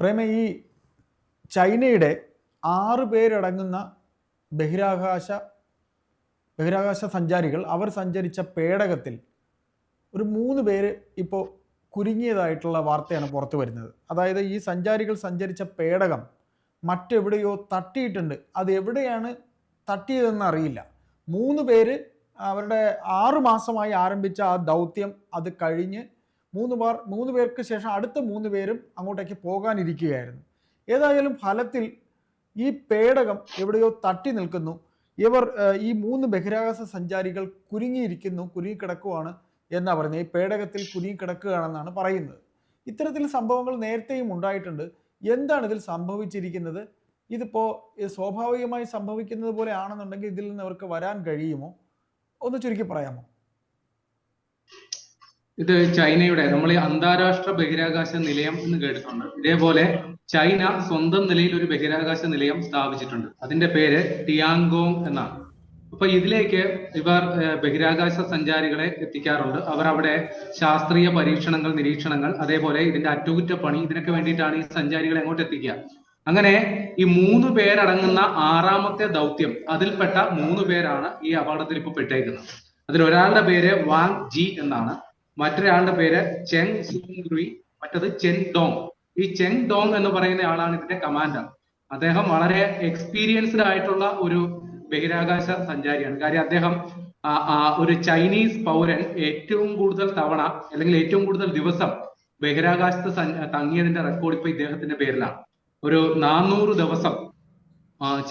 പ്രേമ ഈ ചൈനയുടെ ആറ് പേരടങ്ങുന്ന ബഹിരാകാശ ബഹിരാകാശ സഞ്ചാരികൾ അവർ സഞ്ചരിച്ച പേടകത്തിൽ ഒരു മൂന്ന് പേര് ഇപ്പോൾ കുരുങ്ങിയതായിട്ടുള്ള വാർത്തയാണ് പുറത്തു വരുന്നത്. അതായത് ഈ സഞ്ചാരികൾ സഞ്ചരിച്ച പേടകം മറ്റെവിടെയോ തട്ടിയിട്ടുണ്ട്. അത് എവിടെയാണ് തട്ടിയതെന്ന് അറിയില്ല. മൂന്ന് പേര് അവരുടെ ആറു മാസമായി ആരംഭിച്ച ആ ദൗത്യം അത് കഴിഞ്ഞ് മൂന്ന് പേർ മൂന്ന് പേർക്ക് ശേഷം അടുത്ത മൂന്ന് പേരും അങ്ങോട്ടേക്ക് പോകാനിരിക്കുകയായിരുന്നു. ഏതായാലും ഫലത്തിൽ ഈ പേടകം എവിടെയോ തട്ടി നിൽക്കുന്നു. ഇവർ ഈ മൂന്ന് ബഹിരാകാശ സഞ്ചാരികൾ കുരുങ്ങിയിരിക്കുന്നു കുരുങ്ങിക്കിടക്കുവാണ് എന്നാ പറയുന്നത്. ഈ പേടകത്തിൽ കുരുങ്ങിക്കിടക്കുകയാണെന്നാണ് പറയുന്നത്. ഇത്തരത്തിൽ സംഭവങ്ങൾ നേരത്തെയും ഉണ്ടായിട്ടുണ്ട്. എന്താണ് ഇതിൽ സംഭവിച്ചിരിക്കുന്നത്? ഇതിപ്പോൾ സ്വാഭാവികമായി സംഭവിക്കുന്നത് പോലെ ആണെന്നുണ്ടെങ്കിൽ ഇതിൽ നിന്ന് അവർക്ക് വരാൻ കഴിയുമോ? ഒന്ന് ചുരുക്കി പറയാമോ? ഇത് ചൈനയുടെ നമ്മൾ ഈ അന്താരാഷ്ട്ര ബഹിരാകാശ നിലയം എന്ന് കേട്ടിട്ടുണ്ട്. ഇതേപോലെ ചൈന സ്വന്തം നിലയിൽ ഒരു ബഹിരാകാശ നിലയം സ്ഥാപിച്ചിട്ടുണ്ട്. അതിന്റെ പേര് ടിയാങ്കോങ് എന്നാണ്. അപ്പൊ ഇതിലേക്ക് ഇവർ ബഹിരാകാശ സഞ്ചാരികളെ എത്തിക്കാറുണ്ട്. അവർ അവിടെ ശാസ്ത്രീയ പരീക്ഷണങ്ങൾ നിരീക്ഷണങ്ങൾ അതേപോലെ ഇതിന്റെ അറ്റകുറ്റപ്പണി ഇതിനൊക്കെ വേണ്ടിയിട്ടാണ് ഈ സഞ്ചാരികളെ അങ്ങോട്ട് എത്തിക്കുക. അങ്ങനെ ഈ മൂന്ന് പേരടങ്ങുന്ന ആറാമത്തെ ദൗത്യം അതിൽപ്പെട്ട മൂന്ന് പേരാണ് ഈ അപകടത്തിൽ ഇപ്പൊ പെട്ടേക്കുന്നത്. അതിൽ ഒരാളുടെ പേര് വാങ് ജി എന്നാണ്. മറ്റൊരാളുടെ പേര് ചെങ് സുങ്റി മറ്റത് ചെൻ ഡോങ്. ഈ ചെങ് ഡോങ് എന്ന് പറയുന്ന ആളാണ് ഇതിന്റെ കമാൻഡർ അദ്ദേഹം വളരെ എക്സ്പീരിയൻസ്ഡ് ആയിട്ടുള്ള ഒരു ബഹിരാകാശ സഞ്ചാരിയാണ്. കാര്യം അദ്ദേഹം ഒരു ചൈനീസ് പൗരൻ ഏറ്റവും കൂടുതൽ തവണ അല്ലെങ്കിൽ ഏറ്റവും കൂടുതൽ ദിവസം ബഹിരാകാശത്ത് തങ്ങിയതിന്റെ റെക്കോർഡ് ഇപ്പൊ ഇദ്ദേഹത്തിന്റെ പേരിലാണ്. ഒരു നാനൂറ് ദിവസം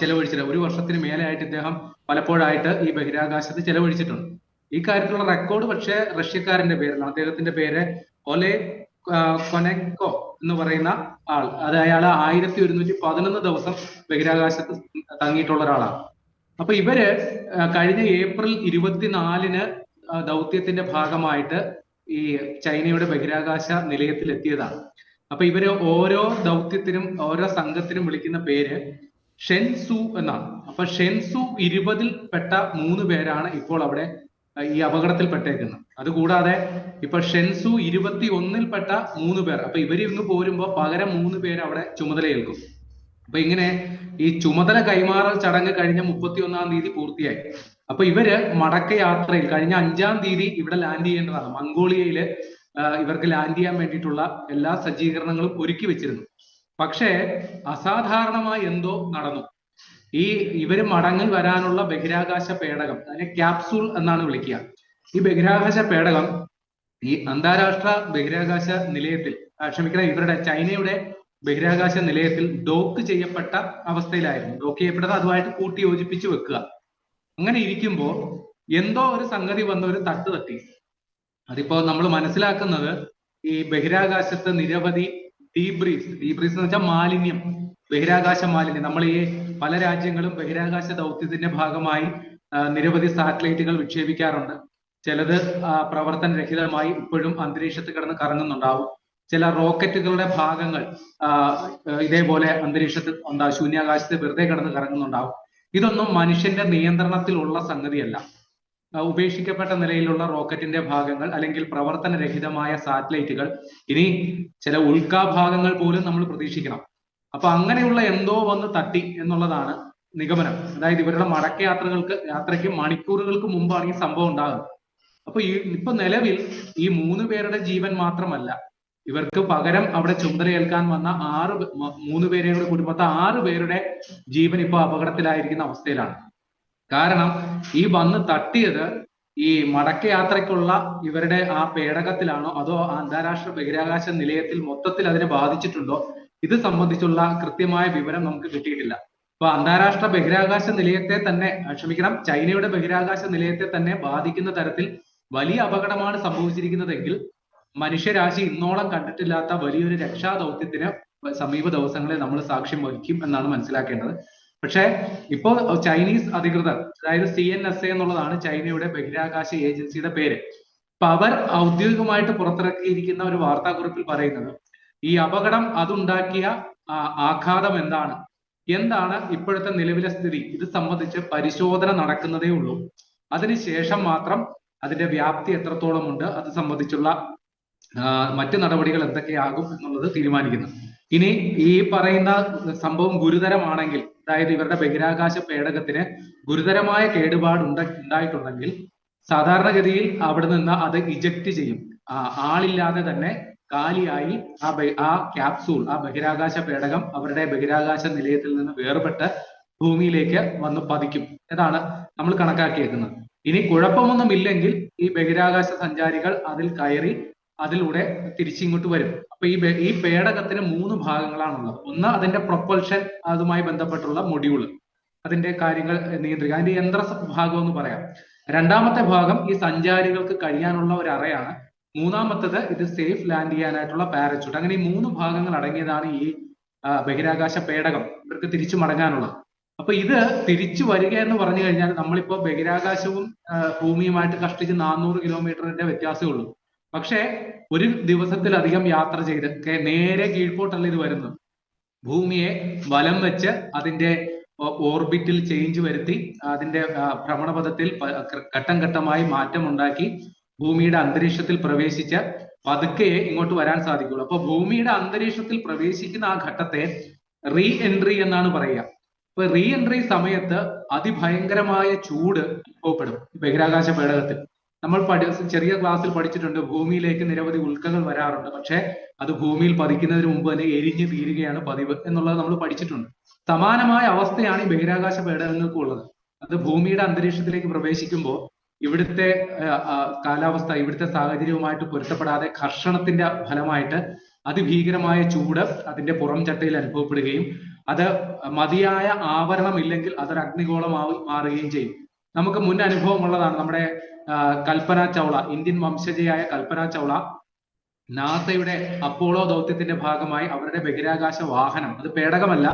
ചെലവഴിച്ചിട്ടുണ്ട് ചെലവഴിച്ചിട്ട് ഒരു വർഷത്തിന് മേലെയായിട്ട് ഇദ്ദേഹം പലപ്പോഴായിട്ട് ഈ ബഹിരാകാശത്ത് ചെലവഴിച്ചിട്ടുണ്ട്. ഈ കാര്യത്തിലുള്ള റെക്കോർഡ് പക്ഷേ റഷ്യക്കാരന്റെ പേരിലാണ്. അദ്ദേഹത്തിന്റെ പേര് ഒലെ കൊനെക്കോ എന്ന് പറയുന്ന ആൾ. അത് അയാൾ ആയിരത്തി ഒരുന്നൂറ്റി പതിനൊന്ന് ദിവസം ബഹിരാകാശത്ത് തങ്ങിയിട്ടുള്ള ഒരാളാണ്. അപ്പൊ ഇവർ കഴിഞ്ഞ ഏപ്രിൽ ഇരുപത്തിനാലിന് ദൗത്യത്തിന്റെ ഭാഗമായിട്ട് ഈ ചൈനയുടെ ബഹിരാകാശ നിലയത്തിൽ എത്തിയതാണ് അപ്പൊ ഇവർ ഓരോ ദൗത്യത്തിനും ഓരോ സംഘത്തിനും വിളിക്കുന്ന പേര് ഷെൻസു എന്നാണ്. അപ്പൊ ഷെൻസു ഇരുപതിൽ പെട്ട മൂന്ന് പേരാണ് ഇപ്പോൾ അവിടെ ഈ അപകടത്തിൽ പെട്ടേക്കുന്നത് അതുകൂടാതെ ഇപ്പൊ ഷെൻസു ഇരുപത്തി ഒന്നിൽപ്പെട്ട മൂന്ന് പേർ അപ്പൊ ഇവർ ഇന്ന് പോരുമ്പോ പകരം മൂന്ന് പേര് അവിടെ ചുമതലയേൽക്കും അപ്പൊ ഇങ്ങനെ ഈ ചുമതല കൈമാറൽ ചടങ്ങ് കഴിഞ്ഞ മുപ്പത്തി ഒന്നാം തീയതി പൂർത്തിയായി. അപ്പൊ ഇവർ മടക്ക യാത്രയിൽ കഴിഞ്ഞ അഞ്ചാം തീയതി ഇവിടെ ലാൻഡ് ചെയ്യേണ്ടതാണ്. മംഗോളിയയിൽ ഇവർക്ക് ലാൻഡ് ചെയ്യാൻ വേണ്ടിയിട്ടുള്ള എല്ലാ സജ്ജീകരണങ്ങളും ഒരുക്കി വെച്ചിരുന്നു. പക്ഷേ അസാധാരണമായി എന്തോ നടന്നു. ഈ ഇവർ മടങ്ങി വരാനുള്ള ബഹിരാകാശ പേടകം അതിനെ ക്യാപ്സൂൾ എന്നാണ് വിളിക്കുക. ഈ ബഹിരാകാശ പേടകം ഈ അന്താരാഷ്ട്ര ബഹിരാകാശ നിലയത്തിൽ ക്ഷമിക്കണം ഇവരുടെ ചൈനയുടെ ബഹിരാകാശ നിലയത്തിൽ ഡോക്ക് ചെയ്യപ്പെട്ട അവസ്ഥയിലായിരുന്നു. ഡോക്ക് ചെയ്യപ്പെട്ടത് അതുമായിട്ട് കൂട്ടി യോജിപ്പിച്ച് വെക്കുക. അങ്ങനെ ഇരിക്കുമ്പോൾ എന്തോ ഒരു സംഗതി വന്ന ഒരു തട്ട് തട്ടി. അതിപ്പോ നമ്മൾ മനസ്സിലാക്കുന്നത് ഈ ബഹിരാകാശത്ത് നിരവധി ഡീബ്രീസ് ഡീബ്രീസ് എന്ന് വെച്ചാൽ മാലിന്യം. ബഹിരാകാശ മാലിന്യം നമ്മൾ ഈ പല രാജ്യങ്ങളും ബഹിരാകാശ ദൗത്യത്തിന്റെ ഭാഗമായി നിരവധി സാറ്റലൈറ്റുകൾ വിക്ഷേപിക്കാറുണ്ട്. ചിലത് പ്രവർത്തനരഹിതമായി ഇപ്പോഴും അന്തരീക്ഷത്തിൽ കിടന്ന് കറങ്ങുന്നുണ്ടാവും. ചില റോക്കറ്റുകളുടെ ഭാഗങ്ങൾ ഇതേപോലെ അന്തരീക്ഷത്തിൽ ഉണ്ടാ ശൂന്യാകാശത്ത് വെറുതെ കിടന്ന് കറങ്ങുന്നുണ്ടാവും. ഇതൊന്നും മനുഷ്യന്റെ നിയന്ത്രണത്തിലുള്ള സംഗതിയല്ല. ഉപേക്ഷിക്കപ്പെട്ട നിലയിലുള്ള റോക്കറ്റിന്റെ ഭാഗങ്ങൾ അല്ലെങ്കിൽ പ്രവർത്തനരഹിതമായ സാറ്റലൈറ്റുകൾ ഇനി ചില ഉൽക്കാഭാഗങ്ങൾ പോലും നമ്മൾ പ്രതീക്ഷിക്കണം. അപ്പൊ അങ്ങനെയുള്ള എന്തോ വന്ന് തട്ടി എന്നുള്ളതാണ് നിഗമനം. അതായത് ഇവരുടെ മടക്ക യാത്രകൾക്ക് യാത്രയ്ക്ക് മണിക്കൂറുകൾക്ക് മുമ്പാണ് ഈ സംഭവം ഉണ്ടാകുന്നത്. അപ്പൊ ഈ ഇപ്പൊ നിലവിൽ ഈ മൂന്ന് പേരുടെ ജീവൻ മാത്രമല്ല ഇവർക്ക് പകരം അവിടെ ചുമതലയേൽക്കാൻ വന്ന ആറ് മൂന്ന് പേരുടെ കുടുംബത്തെ ആറ് പേരുടെ ജീവൻ ഇപ്പൊ അപകടത്തിലായിരിക്കുന്ന അവസ്ഥയിലാണ്. കാരണം ഈ വന്ന് തട്ടിയത് ഈ മടക്ക യാത്രയ്ക്കുള്ള ഇവരുടെ ആ പേടകത്തിലാണോ അതോ അന്താരാഷ്ട്ര ബഹിരാകാശ നിലയത്തിൽ മൊത്തത്തിൽ അതിനെ ബാധിച്ചിട്ടുണ്ടോ? ഇത് സംബന്ധിച്ചുള്ള കൃത്യമായ വിവരം നമുക്ക് കിട്ടിയിട്ടില്ല. അപ്പൊ അന്താരാഷ്ട്ര ബഹിരാകാശ നിലയത്തെ തന്നെ ക്ഷമിക്കണം ചൈനയുടെ ബഹിരാകാശ നിലയത്തെ തന്നെ ബാധിക്കുന്ന തരത്തിൽ വലിയ അപകടമാണ് സംഭവിച്ചിരിക്കുന്നതെങ്കിൽ മനുഷ്യരാശി ഇന്നോളം കണ്ടിട്ടില്ലാത്ത വലിയൊരു രക്ഷാ ദൗത്യത്തിന് സമീപ ദിവസങ്ങളിൽ നമ്മൾ സാക്ഷ്യം വഹിക്കും എന്നാണ് മനസ്സിലാക്കേണ്ടത്. പക്ഷേ ഇപ്പോൾ ചൈനീസ് അധികൃതർ അതായത് സി എൻ എസ് എ എന്നുള്ളതാണ് ചൈനയുടെ ബഹിരാകാശ ഏജൻസിയുടെ പേര്. അപ്പൊ അവർ ഔദ്യോഗികമായിട്ട് പുറത്തിറക്കിയിരിക്കുന്ന ഒരു വാർത്താക്കുറിപ്പിൽ പറയുന്നത് ഈ അപകടം അതുണ്ടാക്കിയ ആഘാതം എന്താണ്? എന്താണ് ഇപ്പോഴത്തെ നിലവിലെ സ്ഥിതി? ഇത് സംബന്ധിച്ച് പരിശോധന നടക്കുന്നതേ ഉള്ളൂ. അതിനുശേഷം മാത്രം അതിന്റെ വ്യാപ്തി എത്രത്തോളം ഉണ്ട് അത് സംബന്ധിച്ചുള്ള മറ്റു നടപടികൾ എന്തൊക്കെയാകും എന്നുള്ളത് തീരുമാനിക്കുന്നു. ഇനി ഈ പറയുന്ന സംഭവം ഗുരുതരമാണെങ്കിൽ അതായത് ഇവരുടെ ബഹിരാകാശ പേടകത്തിന് ഗുരുതരമായ കേടുപാട് ഉണ്ട ഉണ്ടായിട്ടുണ്ടെങ്കിൽ സാധാരണഗതിയിൽ അവിടെ നിന്ന് അത് ഇജക്ട് ചെയ്യും. ആളില്ലാതെ തന്നെ കാലിയായി ആ ആ ക്യാപ്സൂൾ ആ ബഹിരാകാശ പേടകം അവരുടെ ബഹിരാകാശ നിലയത്തിൽ നിന്ന് വേർപെട്ട് ഭൂമിയിലേക്ക് വന്ന് പതിക്കും. ഇതാണ് നമ്മൾ കണക്കാക്കിയേക്കുന്നത്. ഇനി കുഴപ്പമൊന്നുമില്ലെങ്കിൽ ഈ ബഹിരാകാശ സഞ്ചാരികൾ അതിൽ കയറി അതിലൂടെ തിരിച്ചിങ്ങോട്ട് വരും. അപ്പൊ ഈ ഈ പേടകത്തിന് മൂന്ന് ഭാഗങ്ങളാണുള്ളത്. ഒന്ന് അതിന്റെ പ്രൊപ്പൽഷൻ അതുമായി ബന്ധപ്പെട്ടുള്ള മൊഡ്യൂൾ അതിന്റെ കാര്യങ്ങൾ നിയന്ത്രിക്കുക. അതിന്റെ യന്ത്ര ഭാഗം എന്ന് പറയാം. രണ്ടാമത്തെ ഭാഗം ഈ സഞ്ചാരികൾക്ക് കഴിയാനുള്ള ഒരു അറയാണ്. മൂന്നാമത്തത് ഇത് സേഫ് ലാൻഡ് ചെയ്യാനായിട്ടുള്ള പാരച്യൂട്ട് അങ്ങനെ ഈ മൂന്ന് ഭാഗങ്ങൾ അടങ്ങിയതാണ് ഈ ബഹിരാകാശ പേടകം. ഇവർക്ക് തിരിച്ചു മടങ്ങാനുള്ളത് അപ്പൊ ഇത് തിരിച്ചു വരിക എന്ന് പറഞ്ഞു കഴിഞ്ഞാൽ നമ്മളിപ്പോ ബഹിരാകാശവും ഭൂമിയുമായിട്ട് കഷ്ടിച്ച് നാനൂറ് കിലോമീറ്ററിന്റെ വ്യത്യാസമേ ഉള്ളൂ. പക്ഷേ ഒരു ദിവസത്തിലധികം യാത്ര ചെയ്ത് നേരെ കീഴ്പോട്ടല്ല ഇത് വരുന്നത്. ഭൂമിയെ വലം വെച്ച് അതിന്റെ ഓർബിറ്റിൽ ചേഞ്ച് വരുത്തി അതിന്റെ ഭ്രമണപഥത്തിൽ ഘട്ടം ഘട്ടമായി മാറ്റമുണ്ടാക്കി ഭൂമിയുടെ അന്തരീക്ഷത്തിൽ പ്രവേശിച്ച് പതുക്കെ ഇങ്ങോട്ട് വരാൻ സാധിക്കുള്ളൂ. അപ്പൊ ഭൂമിയുടെ അന്തരീക്ഷത്തിൽ പ്രവേശിക്കുന്ന ആ ഘട്ടത്തെ റീ എൻട്രി എന്നാണ് പറയുക. അപ്പൊ റീ എൻട്രി സമയത്ത് അതിഭയങ്കരമായ ചൂട് അനുഭവപ്പെടും ബഹിരാകാശ പേടകത്തിൽ. നമ്മൾ പഠി ചെറിയ ക്ലാസ്സിൽ പഠിച്ചിട്ടുണ്ട് ഭൂമിയിലേക്ക് നിരവധി ഉൽക്കകൾ വരാറുണ്ട്. പക്ഷെ അത് ഭൂമിയിൽ പതിക്കുന്നതിന് മുമ്പ് തന്നെ എരിഞ്ഞു തീരുകയാണ് പതിവ് എന്നുള്ളത് നമ്മൾ പഠിച്ചിട്ടുണ്ട്. സമാനമായ അവസ്ഥയാണ് ഈ ബഹിരാകാശ പേടകങ്ങൾക്കുള്ളത് അത് ഭൂമിയുടെ അന്തരീക്ഷത്തിലേക്ക് പ്രവേശിക്കുമ്പോൾ ഇവിടുത്തെ കാലാവസ്ഥ ഇവിടുത്തെ സാഹചര്യവുമായിട്ട് പൊരുത്തപ്പെടാതെ കർഷണത്തിന്റെ ഫലമായിട്ട് അതിഭീകരമായ ചൂട് അതിന്റെ പുറം ചട്ടയിൽ അനുഭവപ്പെടുകയും അത് മതിയായ ആവരണം ഇല്ലെങ്കിൽ അതൊരു അഗ്നിഗോളമായി മാറുകയും ചെയ്യും. നമുക്ക് മുൻ അനുഭവം ഉള്ളതാണ് നമ്മുടെ കൽപ്പന ചൗള ഇന്ത്യൻ വംശജയായ കൽപ്പന ചൗള നാസയുടെ അപ്പോളോ ദൗത്യത്തിന്റെ ഭാഗമായി അവരുടെ ബഹിരാകാശ വാഹനം അത് പേടകമല്ല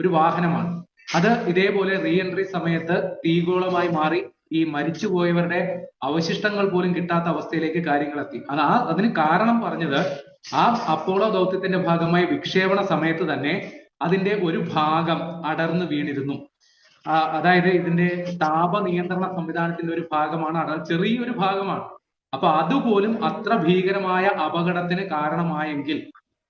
ഒരു വാഹനമാണ്. അത് ഇതേപോലെ റീ എൻട്രി സമയത്ത് തീഗോളമായി മാറി ഈ മരിച്ചുപോയവരുടെ അവശിഷ്ടങ്ങൾ പോലും കിട്ടാത്ത അവസ്ഥയിലേക്ക് കാര്യങ്ങൾ എത്തി അത് ആ അതിന് കാരണം പറഞ്ഞത് ആ അപ്പോളോ ദൗത്യത്തിന്റെ ഭാഗമായി വിക്ഷേപണ സമയത്ത് തന്നെ അതിന്റെ ഒരു ഭാഗം അടർന്നു വീണിരുന്നു. അതായത് ഇതിന്റെ താപ നിയന്ത്രണ സംവിധാനത്തിന്റെ ഒരു ഭാഗമാണ് അടർ ചെറിയൊരു ഭാഗമാണ്. അപ്പൊ അതുപോലും അത്ര ഭീകരമായ അപകടത്തിന് കാരണമായെങ്കിൽ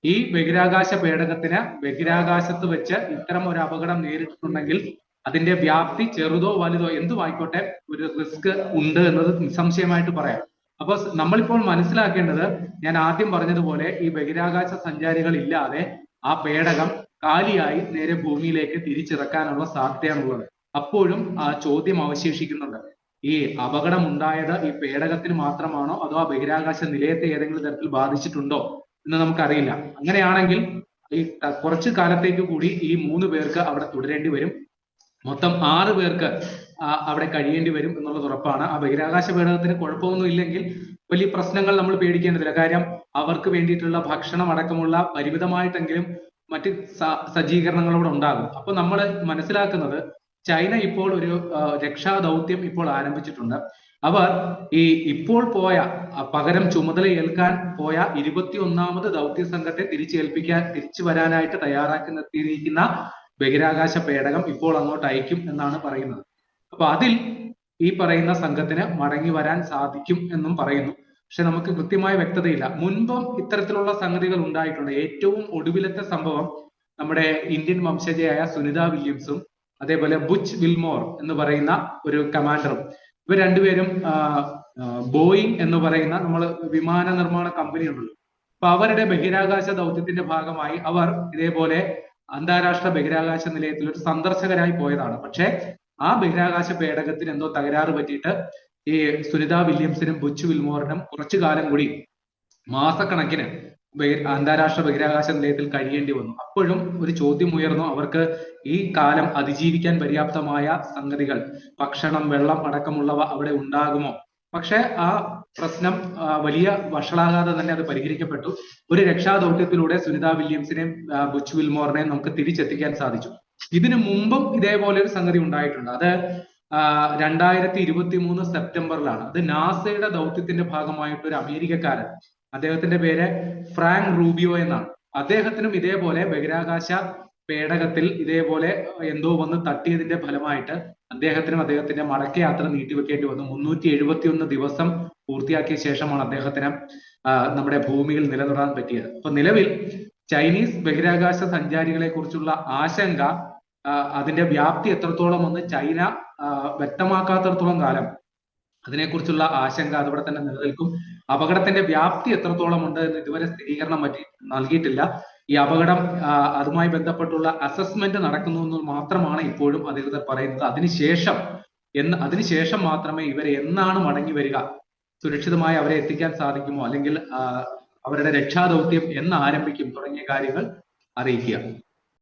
ഈ ബഹിരാകാശ പേടകത്തിന് ബഹിരാകാശത്ത് വെച്ച് ഇത്തരം ഒരു അപകടം നേരിട്ടിട്ടുണ്ടെങ്കിൽ അതിന്റെ വ്യാപ്തി ചെറുതോ വലുതോ എന്തുമായിക്കോട്ടെ ഒരു റിസ്ക് ഉണ്ട് എന്നത് നിസ്സംശയമായിട്ട് പറയാം. അപ്പൊ നമ്മളിപ്പോൾ മനസ്സിലാക്കേണ്ടത് ഞാൻ ആദ്യം പറഞ്ഞതുപോലെ ഈ ബഹിരാകാശ സഞ്ചാരികൾ ഇല്ലാതെ ആ പേടകം കാലിയായി നേരെ ഭൂമിയിലേക്ക് തിരിച്ചിറക്കാനുള്ള സാധ്യതയാണുള്ളത്. അപ്പോഴും ആ ചോദ്യം അവശേഷിക്കുന്നുണ്ട്. ഈ അപകടം ഉണ്ടായത് ഈ പേടകത്തിന് മാത്രമാണോ അതോ ആ ബഹിരാകാശ നിലയത്തെ ഏതെങ്കിലും തരത്തിൽ ബാധിച്ചിട്ടുണ്ടോ എന്ന് നമുക്കറിയില്ല. അങ്ങനെയാണെങ്കിൽ ഈ കുറച്ചു കാലത്തേക്ക് കൂടി ഈ മൂന്ന് പേർക്ക് അവിടെ തുടരേണ്ടി വരും. മൊത്തം ആറ് പേർക്ക് അവിടെ കഴിയേണ്ടി വരും എന്നുള്ളത് ഉറപ്പാണ്. ആ ബഹിരാകാശ പേടകത്തിന് കുഴപ്പമൊന്നും ഇല്ലെങ്കിൽ വലിയ പ്രശ്നങ്ങൾ നമ്മൾ പേടിക്കേണ്ടതില്ല. കാര്യം അവർക്ക് വേണ്ടിയിട്ടുള്ള ഭക്ഷണം അടക്കമുള്ള പരിമിതമായിട്ടെങ്കിലും മറ്റ് സജ്ജീകരണങ്ങളോട് ഉണ്ടാകും. അപ്പൊ നമ്മൾ മനസ്സിലാക്കുന്നത് ചൈന ഇപ്പോൾ ഒരു രക്ഷാ ദൗത്യം ഇപ്പോൾ ആരംഭിച്ചിട്ടുണ്ട്. അവർ ഈ ഇപ്പോൾ പോയ പകരം ചുമതല ഏൽക്കാൻ പോയ ഇരുപത്തി ഒന്നാമത് ദൗത്യ സംഘത്തെ തിരിച്ചേൽപ്പിക്കാൻ തിരിച്ചു വരാനായിട്ട് തയ്യാറാക്കി നിർത്തിയിരിക്കുന്ന ബഹിരാകാശ പേടകം ഇപ്പോൾ അങ്ങോട്ട് അയക്കും എന്നാണ് പറയുന്നത്. അപ്പൊ അതിൽ ഈ പറയുന്ന സംഘത്തിന് മടങ്ങി വരാൻ സാധിക്കും എന്നും പറയുന്നു. പക്ഷെ നമുക്ക് കൃത്യമായ വ്യക്തതയില്ല. മുൻപും ഇത്തരത്തിലുള്ള സംഗതികൾ ഉണ്ടായിട്ടുണ്ട്. ഏറ്റവും ഒടുവിലത്തെ സംഭവം നമ്മുടെ ഇന്ത്യൻ വംശജയായ സുനിത വില്യംസും അതേപോലെ ബുച്ച് വിൽമോർ എന്ന് പറയുന്ന ഒരു കമാൻഡറും. ഇവർ രണ്ടുപേരും ബോയിങ് എന്ന് പറയുന്ന നമ്മൾ വിമാന നിർമ്മാണ കമ്പനി ഉണ്ടല്ലോ അപ്പൊ അവരുടെ ബഹിരാകാശ ദൗത്യത്തിന്റെ ഭാഗമായി അവർ ഇതേപോലെ അന്താരാഷ്ട്ര ബഹിരാകാശ നിലയത്തിൽ ഒരു സന്ദർശകരായി പോയതാണ്. പക്ഷേ ആ ബഹിരാകാശ പേടകത്തിന് എന്തോ തകരാറ് പറ്റിയിട്ട് ഈ സുനിത വില്യംസിനും ബുച്ചു വിൽമോറിനും കുറച്ചു കാലം കൂടി മാസക്കണക്കിന് അന്താരാഷ്ട്ര ബഹിരാകാശ നിലയത്തിൽ കഴിയേണ്ടി വന്നു. അപ്പോഴും ഒരു ചോദ്യം ഉയർന്നു. അവർക്ക് ഈ കാലം അതിജീവിക്കാൻ പര്യാപ്തമായ സംഗതികൾ ഭക്ഷണം വെള്ളം അടക്കമുള്ളവ അവിടെ ഉണ്ടാകുമോ? പക്ഷെ ആ പ്രശ്നം വലിയ വഷളാകാതെ തന്നെ അത് പരിഹരിക്കപ്പെട്ടു. ഒരു രക്ഷാദൗത്യത്തിലൂടെ സുനിത വില്യംസിനെയും ബുച്ച് വിൽമോറിനെയും നമുക്ക് തിരിച്ചെത്തിക്കാൻ സാധിച്ചു. ഇതിനു മുമ്പും ഇതേപോലെ ഒരു സംഗതി ഉണ്ടായിട്ടുണ്ട്. അത് രണ്ടായിരത്തി ഇരുപത്തി മൂന്ന് സെപ്റ്റംബറിലാണ്. അത് നാസയുടെ ദൗത്യത്തിന്റെ ഭാഗമായിട്ട് ഒരു അമേരിക്കക്കാരൻ അദ്ദേഹത്തിന്റെ പേര് ഫ്രാങ്ക് റൂബിയോ എന്നാണ്. അദ്ദേഹത്തിനും ഇതേപോലെ ബഹിരാകാശ പേടകത്തിൽ ഇതേപോലെ എന്തോ വന്ന് തട്ടിയതിന്റെ ഫലമായിട്ട് അദ്ദേഹത്തിനും അദ്ദേഹത്തിന്റെ മടക്കയാത്ര നീട്ടിവെക്കേണ്ടി വന്നു. മുന്നൂറ്റി എഴുപത്തി ഒന്ന് ദിവസം പൂർത്തിയാക്കിയ ശേഷമാണ് അദ്ദേഹത്തിന് നമ്മുടെ ഭൂമിയിൽ നിലനിർത്താൻ പറ്റിയത്. അപ്പൊ നിലവിൽ ചൈനീസ് ബഹിരാകാശ സഞ്ചാരികളെ കുറിച്ചുള്ള ആശങ്ക അതിന്റെ വ്യാപ്തി എത്രത്തോളം ഒന്ന് ചൈന വ്യക്തമാക്കാത്തടത്തോളം കാലം അതിനെക്കുറിച്ചുള്ള ആശങ്ക അതിവിടെ തന്നെ നിലനിൽക്കും. അപകടത്തിന്റെ വ്യാപ്തി എത്രത്തോളം ഉണ്ട് എന്ന് ഇതുവരെ സ്ഥിരീകരണം പറ്റി നൽകിയിട്ടില്ല. ഈ അപകടം അതുമായി ബന്ധപ്പെട്ടുള്ള അസസ്മെന്റ് നടക്കുന്നു എന്ന് മാത്രമാണ് ഇപ്പോഴും അധികൃതർ പറയുന്നത്. അതിനുശേഷം എന്ന് അതിനുശേഷം മാത്രമേ ഇവർ എന്നാണ് മടങ്ങി വരിക? സുരക്ഷിതമായി അവരെ എത്തിക്കാൻ സാധിക്കുമോ? അല്ലെങ്കിൽ അവരുടെ രക്ഷാദൗത്യം എന്ന് ആരംഭിക്കും തുടങ്ങിയ കാര്യങ്ങൾ അറിയിക്കുക.